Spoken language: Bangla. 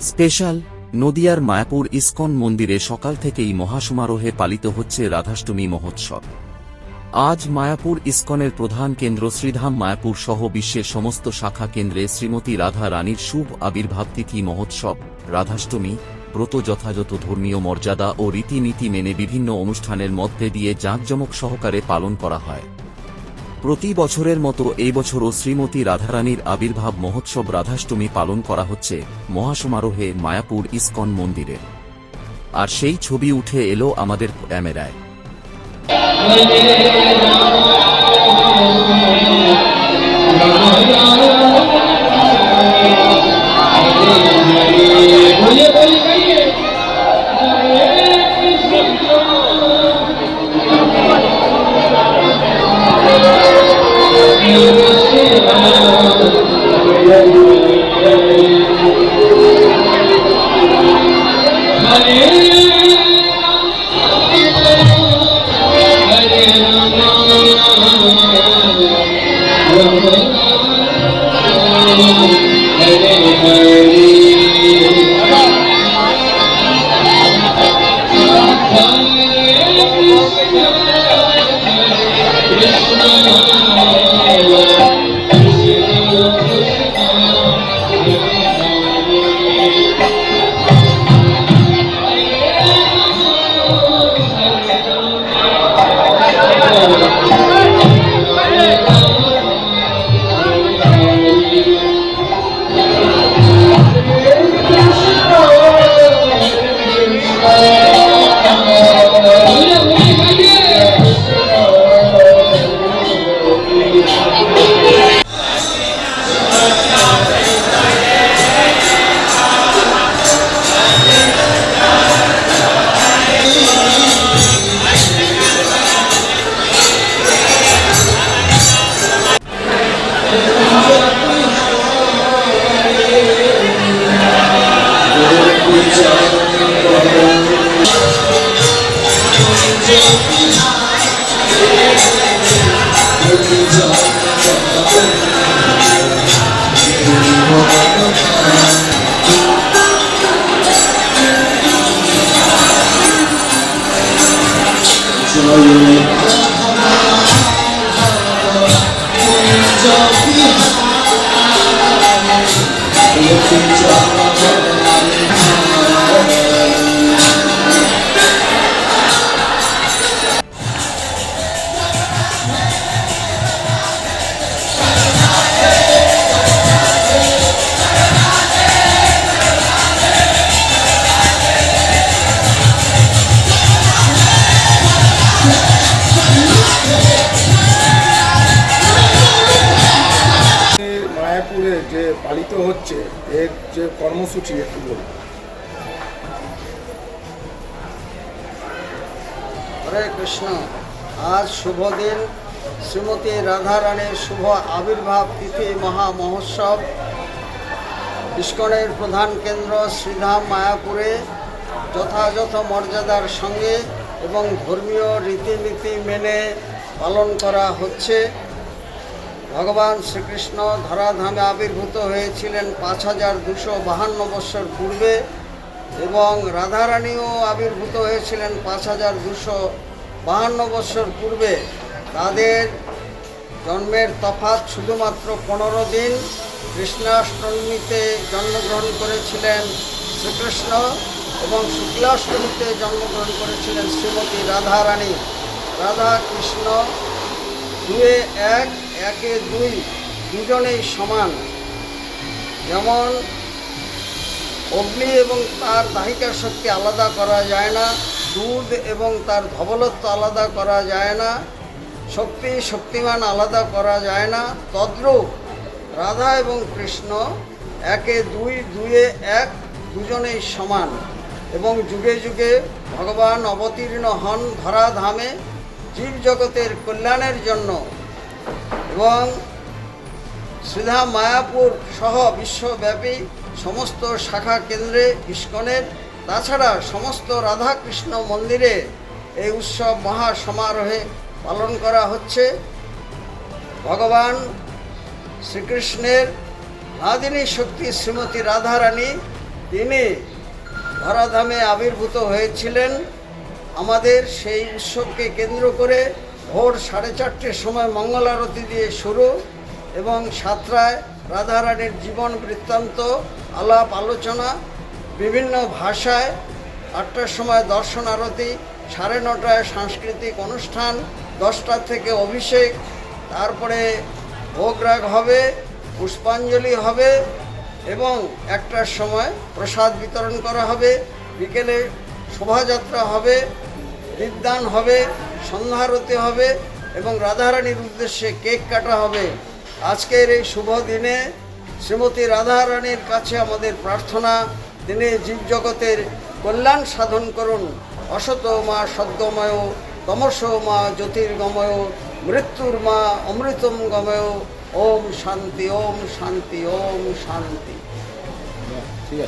স্পেশাল নদিয়ার মায়াপুর ইস্কন মন্দিরে সকাল থেকেই মহাসমারোহে পালিত হচ্ছে রাধাষ্টমী মহোৎসব। আজ মায়াপুর ইস্কনের প্রধান কেন্দ্র শ্রীধাম মায়াপুর সহ বিশ্বের সমস্ত শাখা কেন্দ্রে শ্রীমতী রাধা রানীর শুভ আবির্ভাব তিথি মহোৎসব, রাধাষ্টমী, ব্রত যথাযথ ধর্মীয় মর্যাদা ও রীতিনীতি মেনে বিভিন্ন অনুষ্ঠানের মধ্যে দিয়ে জাঁকজমক সহকারে পালন করা হয়। প্রতি বছরের মতো এই বছরও শ্রীমতী রাধারানীর আবির্ভাব মহোৎসব রাধাষ্টমী পালন করা হচ্ছে মহাসমারোহে মায়াপুর ইস্কন মন্দিরে। আর সেই ছবি উঠে এলো আমাদের ক্যামেরায়। Oh, Hare এই মায়াপুরে যে পালিত হচ্ছে, এর যে কর্মসূচি একটু বলুন। হরে কৃষ্ণ। আজ শুভ দিন। শ্রীমতী রাধারানীর শুভ আবির্ভাব তিথি মহা মহোৎসব। ইস্কনের প্রধান কেন্দ্র শ্রীধাম মায়াপুরে যথাযথ মর্যাদার সঙ্গে এবং ধর্মীয় রীতিনীতি মেনে পালন করা হচ্ছে। ভগবান শ্রীকৃষ্ণ ধরাধামে আবির্ভূত হয়েছিলেন পাঁচ হাজার দুশো বাহান্ন বৎসর পূর্বে এবং রাধারানীও আবির্ভূত হয়েছিলেন পাঁচ হাজার দুশো বাহান্ন বৎসর পূর্বে। তাদের জন্মের তফাৎ শুধুমাত্র পনেরো দিন। কৃষ্ণাষ্টমীতে জন্মগ্রহণ করেছিলেন শ্রীকৃষ্ণ এবং শুক্লাষ্টমীতে জন্মগ্রহণ করেছিলেন শ্রীমতী রাধারানী। রাধা কৃষ্ণ দুয়ে এক একে দুই দুজনেই সমান। যেমন অগ্নি এবং তার দাহিকার শক্তি আলাদা করা যায় না, দুধ এবং তার ধবলত্ব আলাদা করা যায় না, শক্তি শক্তিমান আলাদা করা যায় না। তদ্রূপ রাধা এবং কৃষ্ণ একে দুই দুয়ে এক, দুজনেই সমান এবং যুগে যুগে ভগবান অবতীর্ণ হন ধরাধামে জীব জগতের কল্যাণের জন্য এবং শ্রীধাম মায়াপুর সহ বিশ্বব্যাপী সমস্ত শাখা কেন্দ্রে ইস্কনের, তাছাড়া সমস্ত রাধাকৃষ্ণ মন্দিরে এই উৎসব মহা সমারোহে পালন করা হচ্ছে। ভগবান শ্রীকৃষ্ণের নাদিনী শক্তি শ্রীমতী রাধারানী, তিনি ধরাধামে আবির্ভূত হয়েছিলেন। আমাদের সেই উৎসবকে কেন্দ্র করে ভোর সাড়ে চারটের সময় মঙ্গল আরতি দিয়ে শুরু এবং সাতটায় রাধারানীর জীবন বৃত্তান্ত, আলাপ, আলোচনা, বিভিন্ন ভাষায় আটটার সময় দর্শন আরতি, সাড়ে নটায় সাংস্কৃতিক অনুষ্ঠান, দশটা থেকে অভিষেক, তারপরে ভোগরাগ হবে, পুষ্পাঞ্জলি হবে এবং একটার সময় প্রসাদ বিতরণ করা হবে, বিকেলে শোভাযাত্রা হবে, বিদ্যান হবে সন্ধ্যারতি হবে এবং রাধারানীর উদ্দেশ্যে কেক কাটা হবে। আজকের এই শুভ দিনে শ্রীমতী রাধারানীর কাছে আমাদের প্রার্থনা, তিনি জীবজগতের কল্যাণ সাধন করুন। অসত মা সদ্যময় তমস মা, জ্যোতির্গময়, মৃত্যুর মা, অমৃতম গময়। ওম শান্তি ওম শান্তি ওম শান্তি। ঠিক আছে।